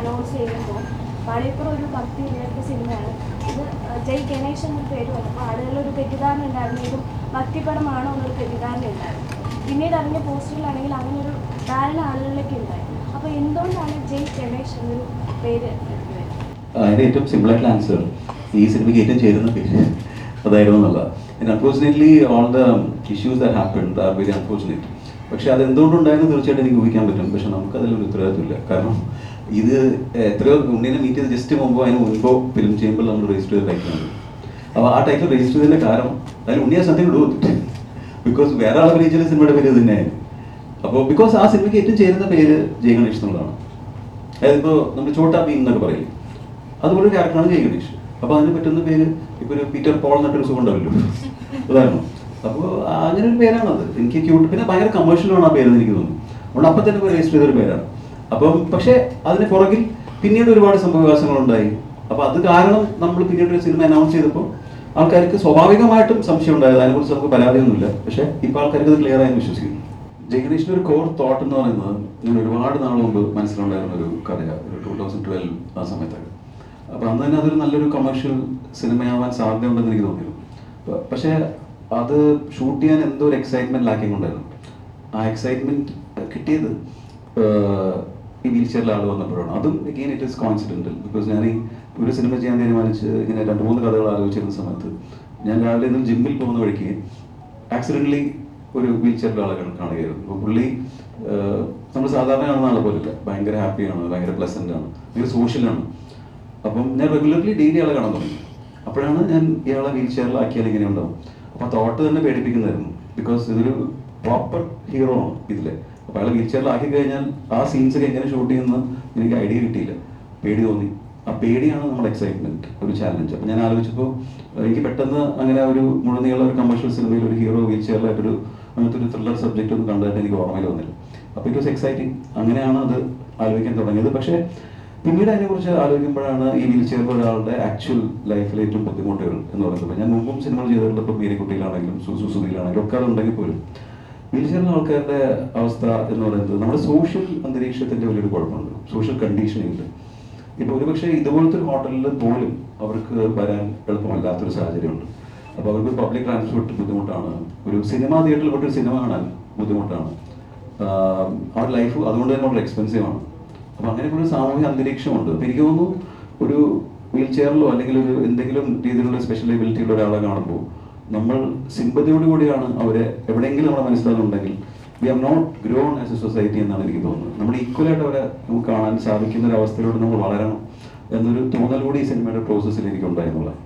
Announce ചെയ്യുമ്പോൾ പാളിയപ്പുറം ഒരു ഭക്തി റിലേറ്റഡ് സിനിമയാണ്. ഇത് ജയ് ഗണേഷ് എന്നൊരു പേര് വന്നപ്പോൾ അപ്പോൾ ആളുകളൊരു തെറ്റിദ്ധാരണ ഉണ്ടായിരുന്നു. ഇതും ഭക്തിപടമാണോ എന്നൊരു തെറ്റിദ്ധാരണ ഉണ്ടായിരുന്നു. പിന്നീട് അറിഞ്ഞ പോസ്റ്ററിലാണെങ്കിൽ അങ്ങനെ ഒരു ധാരണ ആളുകളിലേക്ക് ഉണ്ടായി അപ്പോൾ എന്തുകൊണ്ടാണ് ജയ് ഗണേഷ് എന്നൊരു പേര് അതിന്റെ ഏറ്റവും സിമ്പിളായിട്ടുള്ള ആൻസർ ഈ സിനിമയ്ക്ക് ഏറ്റവും ചേരുന്ന പേര് അതായിരുന്നു എന്നുള്ള. And unfortunately all the issues that they are very unfortunate പക്ഷേ അത് എന്തുകൊണ്ടുണ്ടായിരുന്നു തീർച്ചയായിട്ടും എനിക്ക് ഊഹിക്കാൻ പറ്റും. പക്ഷെ നമുക്കതിലൊരു ഉത്തരവാദിത്വമില്ല. കാരണം ഇത് എത്രയോ ഉണ്ണിനെ മീറ്റ് ചെയ്ത് ജസ്റ്റ് മുമ്പോ അതിന് മുൻപോ ഫിലിം ചെയ്യുമ്പോൾ നമ്മൾ രജിസ്റ്റർ ചെയ്ത ടൈറ്റിലാണ് അപ്പോൾ ആ ടൈറ്റിൽ രജിസ്റ്റർ ചെയ്തതിന്റെ കാരണം അതിൽ ഉണ്ണിയെ സത്യം ഇടൂ ബിക്കോസ് വേറെ ആൾ അഭിനയിച്ച സിനിമയുടെ പേര് തന്നെയായിരുന്നു അപ്പോൾ ബിക്കോസ് ആ സിനിമയ്ക്ക് ഏറ്റവും ചേരുന്ന പേര് ജയ ഗണേഷ് എന്നുള്ളതാണ്. അതായത് ഇപ്പോൾ നമ്മൾ ചോട്ടാ ഭീം എന്നൊക്കെ പറയും. അതുപോലെ ക്യാരക്ടറാണ് ജയ ഗണേഷ് അപ്പോൾ അതിന് പറ്റുന്ന പേര് ഇപ്പോൾ ഒരു പീറ്റർ പോൾ എന്നൊക്കെ സുഖം ഉണ്ടാവില്ലോ ഉദാഹരണം. അപ്പോൾ അങ്ങനെ ഒരു പേരാണ് അത് എനിക്ക് ക്യൂട്ട് പിന്നെ ഭയങ്കര കമേഴ്ഷ്യലാണ് ആ പേരെന്ന് എനിക്ക് തോന്നുന്നു. അതുകൊണ്ട് അപ്പം തന്നെ രജിസ്റ്റർ ചെയ്തൊരു പേരാണ്. അപ്പം പക്ഷേ അതിന് പുറകിൽ പിന്നീട് ഒരുപാട് സംഭവവികാസങ്ങളുണ്ടായി. അപ്പൊ അത് കാരണം നമ്മൾ പിന്നീട് ഒരു സിനിമ അനൗൺസ് ചെയ്തപ്പോൾ ആൾക്കാർക്ക് സ്വാഭാവികമായിട്ടും സംശയം ഉണ്ടായത്. അതിനെക്കുറിച്ച് നമുക്ക് പരാതിയൊന്നുമില്ല. പക്ഷെ ഇപ്പൊ ആൾക്കാർക്ക് ഇത് ക്ലിയർ ആയെന്ന് വിശ്വസിക്കുന്നു. ജഗദീഷിന്റെ ഒരു കോർ തോട്ട് എന്ന് പറയുന്നത് ഞാൻ ഒരുപാട് നാൾ മുമ്പ് മനസ്സിലുണ്ടായിരുന്ന ഒരു കഥയാണ് ഒരു ടൂ തൗസൻഡ് ട്വൽവ് ആ സമയത്തൊക്കെ. അപ്പൊ അന്ന് തന്നെ അതൊരു നല്ലൊരു കമേഴ്ഷ്യൽ സിനിമയാവാൻ സാധ്യതയുണ്ടെന്ന് എനിക്ക് തോന്നിയിരുന്നു. പക്ഷെ അത് ഷൂട്ട് ചെയ്യാൻ എന്തോ ഒരു എക്സൈറ്റ്മെന്റ് ലാക്കിംഗ് ഉണ്ടായിരുന്നു. ആ എക്സൈറ്റ്മെന്റ് കിട്ടിയത് ഈ വീൽ ചെയറിൽ ആൾ വന്നപ്പോഴാണ്. അതും again it is coincidental because ഞാൻ ഈ ഒരു സിനിമ ചെയ്യാൻ തീരുമാനിച്ച് ഇങ്ങനെ രണ്ട് മൂന്ന് കഥകൾ ആലോചിച്ചിരുന്ന സമയത്ത് ഞാൻ രാവിലെ ഇന്ന് ജിമ്മിൽ പോകുന്ന വഴിക്ക് ആക്സിഡന്റലി ഒരു വീൽ ചെയറിൽ ആളെ കാണ- കാണുകയായിരുന്നു. അപ്പോൾ പുള്ളി നമ്മൾ സാധാരണ കാണുന്ന ആളെ പോലില്ല ഭയങ്കര ഹാപ്പിയാണ് ഭയങ്കര പ്ലസന്റ് ആണ് ഭയങ്കര സോഷ്യലാണ് അപ്പം ഞാൻ റെഗുലർലി ഡെയിലി ആളെ കാണാൻ തുടങ്ങി. അപ്പോഴാണ് ഞാൻ ഇയാളെ വീൽ ചെയറിലാക്കിയാൽ ഇങ്ങനെ ഉണ്ടാവും. അപ്പോൾ തോട്ട് തന്നെ പേടിപ്പിക്കുന്നതായിരുന്നു. ബിക്കോസ് ഇതൊരു പ്രോപ്പർ ഹീറോ ആണ് ഇതിലെ. അപ്പോൾ അയാൾ വീൽ ചെയറിലാക്കി കഴിഞ്ഞാൽ ആ സീൻസൊക്കെ എങ്ങനെ ഷൂട്ട് ചെയ്യുന്ന എനിക്ക് ഐഡിയ കിട്ടിയില്ല. പേടി തോന്നി. ആ പേടിയാണ് നമ്മുടെ എക്സൈറ്റ്മെന്റ് ഒരു ചാലഞ്ച് അപ്പം ഞാൻ ആലോചിച്ചപ്പോൾ എനിക്ക് പെട്ടെന്ന് അങ്ങനെ ഒരു മുഴുനീള ഒരു കമേഴ്ഷ്യൽ സിനിമയിൽ ഒരു ഹീറോ വീൽ ചെയറിലായിട്ടൊരു അങ്ങനത്തെ ഒരു ത്രില്ലർ സബ്ജക്റ്റ് ഒന്നും കണ്ടതായിട്ട് എനിക്ക് ഓർമ്മയിൽ വന്നില്ല. അപ്പോൾ ഇറ്റ് വാസ് എക്സൈറ്റിംഗ് അങ്ങനെയാണ് അത് ആലോചിക്കാൻ തുടങ്ങിയത്. പക്ഷേ പിന്നീട് അതിനെക്കുറിച്ച് ആലോചിക്കുമ്പോഴാണ് ഈ വീൽ ചെയർ ഒരാളുടെ ആക്ച്വൽ ലൈഫിലെ ഏറ്റവും ബുദ്ധിമുട്ടുകൾ എന്ന് പറയുന്നത്. ഞാൻ മുമ്പും സിനിമകൾ ചെയ്തിട്ടുള്ളപ്പോൾ മീരിക്കുട്ടിയിലാണെങ്കിലും മീരക്കുട്ടിയിലാണെങ്കിലും സുസു സുധിയിലാണെങ്കിലും ഒക്കെ അതുണ്ടെങ്കിൽ പോലും വീൽ ചെയറിലെ ആൾക്കാരുടെ അവസ്ഥ എന്ന് പറയുന്നത് നമ്മുടെ സോഷ്യൽ അന്തരീക്ഷത്തിന്റെ വലിയൊരു കുഴപ്പമുണ്ട് സോഷ്യൽ കണ്ടീഷനിങ്ങിൽ ഇപ്പോൾ ഒരുപക്ഷെ ഇതുപോലത്തെ ഒരു ഹോട്ടലിൽ പോലും അവർക്ക് വരാൻ എളുപ്പമല്ലാത്തൊരു സാഹചര്യമുണ്ട്. അപ്പോൾ അവർക്ക് പബ്ലിക് ട്രാൻസ്പോർട്ട് ബുദ്ധിമുട്ടാണ്. ഒരു സിനിമാ തിയേറ്ററിൽ പോയിട്ട് സിനിമ കാണാൻ ബുദ്ധിമുട്ടാണ്. അവരുടെ ലൈഫ് അതുകൊണ്ട് തന്നെ വളരെ എക്സ്പെൻസീവ് ആണ്. അപ്പോൾ അങ്ങനെ ഒരു സാമൂഹിക അന്തരീക്ഷമുണ്ട്. അപ്പോൾ എനിക്ക് തോന്നുന്നു ഒരു വീൽ ചെയറിലോ അല്ലെങ്കിൽ ഒരു എന്തെങ്കിലും രീതിയിലുള്ള സ്പെഷ്യൽ എബിലിറ്റി ഉള്ള ഒരാളെ കാണുമ്പോൾ നമ്മൾ സിമ്പതിയോട് കൂടിയാണ് അവരെ എവിടെയെങ്കിലും നമ്മളെ മനസ്സിലാകുന്നുണ്ടെങ്കിൽ we have not grown as a society എന്നാണ് എനിക്ക് തോന്നുന്നത്. നമ്മൾ ഈക്വലായിട്ട് അവരെ നമുക്ക് കാണാൻ സാധിക്കുന്ന ഒരു അവസ്ഥയിലൂടെ നമ്മൾ വളരണം എന്നൊരു തോന്നൽ കൂടി ഈ സിനിമയുടെ പ്രോസസ്സിൽ എനിക്ക് ഉണ്ടായിരുന്നുള്ളത്